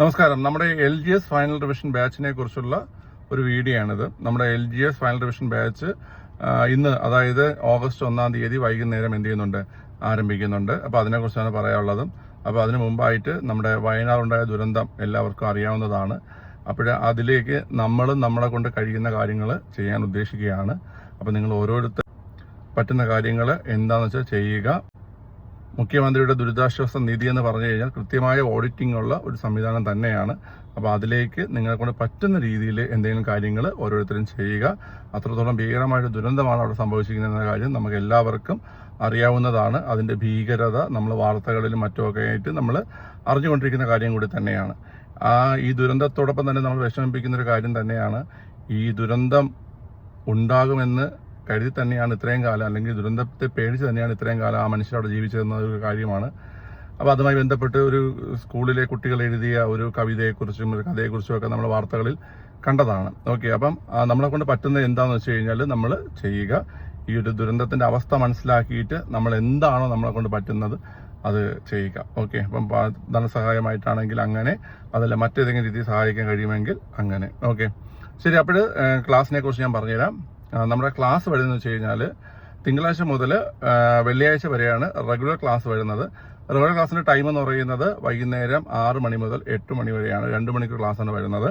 നമസ്കാരം. നമ്മുടെ L G S final revision ബാച്ചിനെ കുറിച്ചുള്ള ഒരു വീഡിയോ ആണിത്. നമ്മുടെ L G S final revision batch ഇന്ന് അതായത് ഓഗസ്റ്റ് ഒന്നാം തീയതി വൈകുന്നേരം എന്ത് ചെയ്യുന്നുണ്ട്? ആരംഭിക്കുന്നുണ്ട്. അപ്പോൾ അതിനെക്കുറിച്ചാണ് പറയാനുള്ളത്. അപ്പോൾ അതിനു മുമ്പായിട്ട് നമ്മുടെ വയനാടുണ്ടായ ദുരന്തം എല്ലാവർക്കും അറിയാവുന്നതാണ്. അപ്പോൾ അതിലേക്ക് നമ്മൾ നമ്മളെ കൊണ്ട് കഴിയുന്ന കാര്യങ്ങൾ ചെയ്യാൻ ഉദ്ദേശിക്കുകയാണ്. അപ്പോൾ നിങ്ങൾ ഓരോരുത്തർ പറ്റുന്ന കാര്യങ്ങൾ എന്താണെന്ന് വെച്ചാൽ ചെയ്യുക. മുഖ്യമന്ത്രിയുടെ ദുരിതാശ്വാസ നിധി എന്ന് പറഞ്ഞു കഴിഞ്ഞാൽ കൃത്യമായ ഓഡിറ്റിംഗ് ഉള്ള ഒരു സംവിധാനം തന്നെയാണ്. അപ്പോൾ അതിലേക്ക് നിങ്ങളെ കൊണ്ട് പറ്റുന്ന രീതിയിൽ എന്തെങ്കിലും കാര്യങ്ങൾ ഓരോരുത്തരും ചെയ്യുക. അത്രത്തോളം ഭീകരമായിട്ട് ദുരന്തമാണ് അവിടെ സംഭവിച്ചിരിക്കുന്ന കാര്യം. നമുക്ക് എല്ലാവർക്കും അറിയാവുന്നതാണ്. അതിന്റെ ഭീകരത നമ്മൾ വാർത്തകളിലും മറ്റുമൊക്കെ ആയിട്ട് നമ്മൾ അറിഞ്ഞുകൊണ്ടിരിക്കുന്ന കാര്യം കൂടി തന്നെയാണ്. ആ ഈ ദുരന്തത്തോടൊപ്പം തന്നെ നമ്മൾ വിഷമിപ്പിക്കുന്ന ഒരു കാര്യം തന്നെയാണ്. ഈ ദുരന്തം ഉണ്ടാകുമെന്ന് കരുതി തന്നെയാണ് ഇത്രയും കാലം അല്ലെങ്കിൽ ദുരന്തത്തെ പേടിച്ച് തന്നെയാണ് ഇത്രയും കാലം ആ മനുഷ്യർ അവിടെ ജീവിച്ചതെന്ന ഒരു കാര്യമാണ്. അപ്പോൾ അതുമായി ബന്ധപ്പെട്ട് ഒരു സ്കൂളിലെ കുട്ടികൾ എഴുതിയ ഒരു കവിതയെക്കുറിച്ചും ഒരു കഥയെക്കുറിച്ചും ഒക്കെ നമ്മൾ വാർത്തകളിൽ കണ്ടതാണ്. ഓക്കെ അപ്പം നമ്മളെ കൊണ്ട് പറ്റുന്നത് എന്താണെന്ന് വെച്ച് കഴിഞ്ഞാൽ നമ്മൾ ചെയ്യുക. ഈ ഒരു ദുരന്തത്തിന്റെ അവസ്ഥ മനസ്സിലാക്കിയിട്ട് നമ്മൾ എന്താണോ നമ്മളെ കൊണ്ട് പറ്റുന്നത് അത് ചെയ്യുക. ഓക്കെ അപ്പം ധനസഹായമായിട്ടാണെങ്കിൽ അങ്ങനെ അതല്ല മറ്റേതെങ്കിലും രീതിയിൽ സഹായിക്കാൻ കഴിയുമെങ്കിൽ അങ്ങനെ. ഓക്കെ ശരി അപ്പോൾ ക്ലാസ്സിനെ കുറിച്ച് ഞാൻ പറഞ്ഞുതരാം. നമ്മുടെ ക്ലാസ് വരുന്നത് വെച്ച് കഴിഞ്ഞാൽ തിങ്കളാഴ്ച മുതൽ വെള്ളിയാഴ്ച വരെയാണ് റെഗുലർ ക്ലാസ് വരുന്നത്. റെഗുലർ ക്ലാസ്സിന്റെ ടൈം എന്ന് പറയുന്നത് വൈകുന്നേരം ആറ് മണി മുതൽ എട്ട് മണി വരെയാണ്. രണ്ട് മണിക്കൂർ ക്ലാസ്സാണ് വരുന്നത്.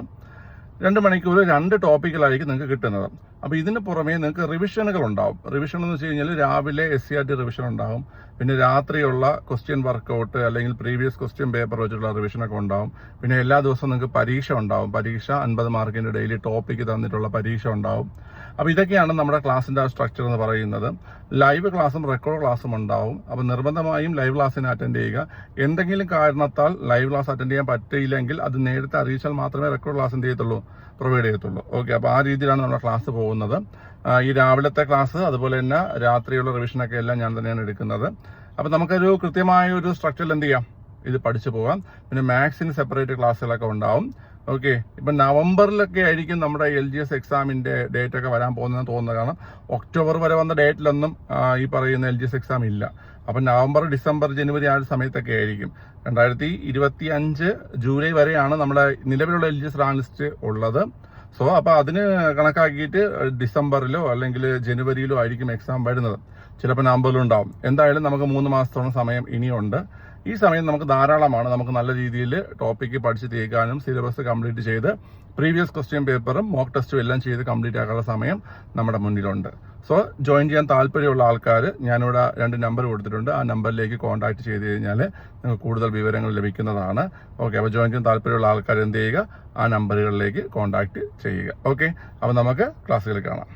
രണ്ട് മണിക്കൂർ രണ്ട് ടോപ്പിക്കിലായിരിക്കും നിങ്ങൾക്ക് കിട്ടുന്നത്. അപ്പോൾ ഇതിന് പുറമേ നിങ്ങൾക്ക് റിവിഷനുകൾ ഉണ്ടാവും. റിവിഷൻ എന്ന് വെച്ച് കഴിഞ്ഞാൽ രാവിലെ S C R T revision ഉണ്ടാവും. പിന്നെ രാത്രിയുള്ള ക്വസ്റ്റ്യൻ വർക്കൗട്ട് അല്ലെങ്കിൽ പ്രീവിയസ് ക്വസ്റ്റ്യൻ പേപ്പർ വെച്ചിട്ടുള്ള റിവിഷനൊക്കെ ഉണ്ടാവും. പിന്നെ എല്ലാ ദിവസവും നിങ്ങൾക്ക് പരീക്ഷ ഉണ്ടാവും. പരീക്ഷ അൻപത് മാർക്കിന്റെ ഡെയിലി ടോപ്പിക്ക് തന്നിട്ടുള്ള പരീക്ഷ ഉണ്ടാവും. അപ്പോൾ ഇതൊക്കെയാണ് നമ്മുടെ ക്ലാസ്സിന്റെ സ്ട്രക്ചർ എന്ന് പറയുന്നത്. ലൈവ് ക്ലാസ്സും റെക്കോർഡ് ക്ലാസ്സും ഉണ്ടാവും. അപ്പോൾ നിർബന്ധമായും ലൈവ് ക്ലാസ്സിന് അറ്റൻഡ് ചെയ്യുക. എന്തെങ്കിലും കാരണത്താൽ ലൈവ് ക്ലാസ് അറ്റൻഡ് ചെയ്യാൻ പറ്റിയില്ലെങ്കിൽ അത് നേരത്തെ അറിയിച്ചാൽ മാത്രമേ റെക്കോർഡ് ക്ലാസ് എന്ത് ചെയ്യത്തുള്ളൂ? പ്രൊവൈഡ് ചെയ്യത്തുള്ളൂ. ഓക്കെ അപ്പോൾ ആ രീതിയിലാണ് നമ്മുടെ ക്ലാസ് പോകുന്നത്. ഈ രാവിലത്തെ ക്ലാസ് അതുപോലെ തന്നെ രാത്രിയുള്ള റിവിഷനൊക്കെ എല്ലാം ഞാൻ തന്നെയാണ് എടുക്കുന്നത്. അപ്പോൾ നമുക്കൊരു കൃത്യമായ ഒരു സ്ട്രക്ചറിൽ എന്ത് ചെയ്യാം? ഇത് പഠിച്ചു പോകാം. പിന്നെ മാത്സിന് സെപ്പറേറ്റ് ക്ലാസ്സുകളൊക്കെ ഉണ്ടാവും. ഓക്കെ ഇപ്പം നവംബറിലൊക്കെ ആയിരിക്കും നമ്മുടെ എൽ ജി എസ് എക്സാമിന്റെ ഡേറ്റ് ഒക്കെ വരാൻ പോകുന്നതെന്ന് തോന്നുന്നത്. കാരണം ഒക്ടോബർ വരെ വന്ന ഡേറ്റിലൊന്നും ഈ പറയുന്ന എൽ ജി എസ് എക്സാം ഇല്ല. അപ്പം നവംബർ ഡിസംബർ ജനുവരി ആ ഒരു സമയത്തൊക്കെ ആയിരിക്കും. രണ്ടായിരത്തി ഇരുപത്തി അഞ്ച് ജൂലൈ വരെയാണ് നമ്മുടെ നിലവിലുള്ള L G S rank list ഉള്ളത്. സോ അപ്പോൾ അതിന് കണക്കാക്കിയിട്ട് ഡിസംബറിലോ അല്ലെങ്കിൽ ജനുവരിയിലോ ആയിരിക്കും എക്സാം വരുന്നത്. ചിലപ്പോൾ നവംബറിലും ഉണ്ടാവും. എന്തായാലും നമുക്ക് മൂന്ന് മാസത്തോളം സമയം ഇനിയുണ്ട്. ഈ സമയം നമുക്ക് ധാരാളമാണ് നമുക്ക് നല്ല രീതിയിൽ ടോപ്പിക്ക് പഠിച്ച് തീർക്കാനും സിലബസ് കംപ്ലീറ്റ് ചെയ്ത് പ്രീവിയസ് ക്വസ്റ്റ്യൻ പേപ്പറും മോക്ക് ടെസ്റ്റും എല്ലാം ചെയ്ത് കംപ്ലീറ്റ് ആക്കാനുള്ള സമയം നമ്മുടെ മുന്നിലുണ്ട്. സോ ജോയിൻ ചെയ്യാൻ താല്പര്യമുള്ള ആൾക്കാർ ഞാനിവിടെ രണ്ട് നമ്പർ കൊടുത്തിട്ടുണ്ട്. ആ നമ്പറിലേക്ക് കോൺടാക്ട് ചെയ്ത് കഴിഞ്ഞാൽ നിങ്ങൾക്ക് കൂടുതൽ വിവരങ്ങൾ ലഭിക്കുന്നതാണ്. ഓക്കെ അപ്പോൾ ജോയിൻ ചെയ്യാൻ താല്പര്യമുള്ള ആൾക്കാർ എന്ത് ചെയ്യുക? ആ നമ്പറുകളിലേക്ക് കോൺടാക്ട് ചെയ്യുക. ഓക്കെ അപ്പോൾ നമുക്ക് ക്ലാസ്സുകൾ കാണാം.